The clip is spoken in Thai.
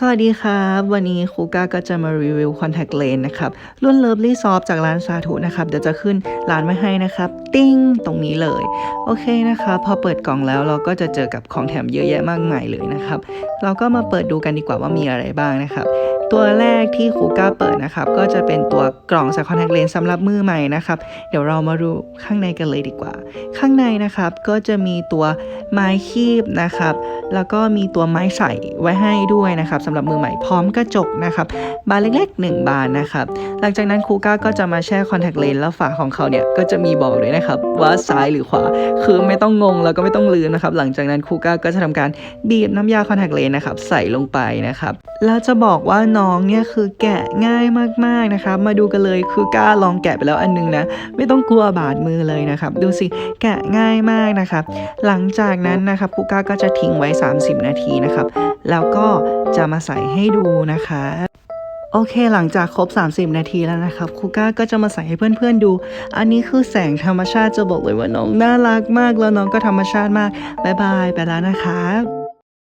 สวัสดีครับ วันนี้ครูก้าก็จะมารีวิว Contact Lens นะครับรุ่น Lovely Soft จากร้านสาธุนะครับ เดี๋ยวจะขึ้นร้านไว้ให้นะครับ ติ้งตรงนี้เลย โอเคนะคะพอเปิดกล่องแล้วเราก็จะเจอกับของแถมเยอะแยะมากมายเลยนะครับ เราก็มาเปิดดูกันดีกว่าว่ามีอะไรบ้างนะครับ ตัวแรกที่ครูก้าเปิดนะครับ ก็จะเป็นตัวกล่องใส่ Contact Lens สำหรับมือใหม่นะครับ เดี๋ยวเรามาดูข้างในกันเลยดีกว่า ข้างในนะครับก็จะมีตัว ไม้คีบนะครับ แล้วก็มีตัวไม้ใส่ไว้ให้ด้วยนะครับสำหรับมือใหม่พร้อมกระจกนะครับ บานเล็กๆ 1 บานนะครับ หลังจากนั้นครูก้าก็จะมาแช่คอนแทคเลนส์แล้วฝาของเขาเนี่ยก็จะมีบอกเลยนะครับ ว่าซ้ายหรือขวา คือไม่ต้องงงแล้วก็ไม่ต้องลืมนะครับ หลังจากนั้นครูก้าก็จะทำการบีบน้ำยาคอนแทคเลนส์นะครับใส่ลงไปนะครับแล้วจะบอกว่าน้องเนี่ยคือแกะง่ายมากๆนะครับ มาดูกันเลยคือก้าลองแกะไปแล้วอันนึงนะ ไม่ต้องกลัวบาดมือเลยนะครับ ดูสิแกะง่ายมากนะครับ หลังจากนั้นนะครับครูก้าก็จะทิ้งไว้ 30 นาทีนะครับ แล้วก็จะมาใส่ให้ดูนะคะโอเคหลังจากครบ 30 นาทีแล้วนะครับคูก้าก็จะมาใส่ให้เพื่อนๆดู อันนี้คือแสงธรรมชาติจะบอกเลยว่าน้องน่ารักมากแล้วน้องก็ธรรมชาติมาก บ๊ายบาย ไปแล้วนะคะ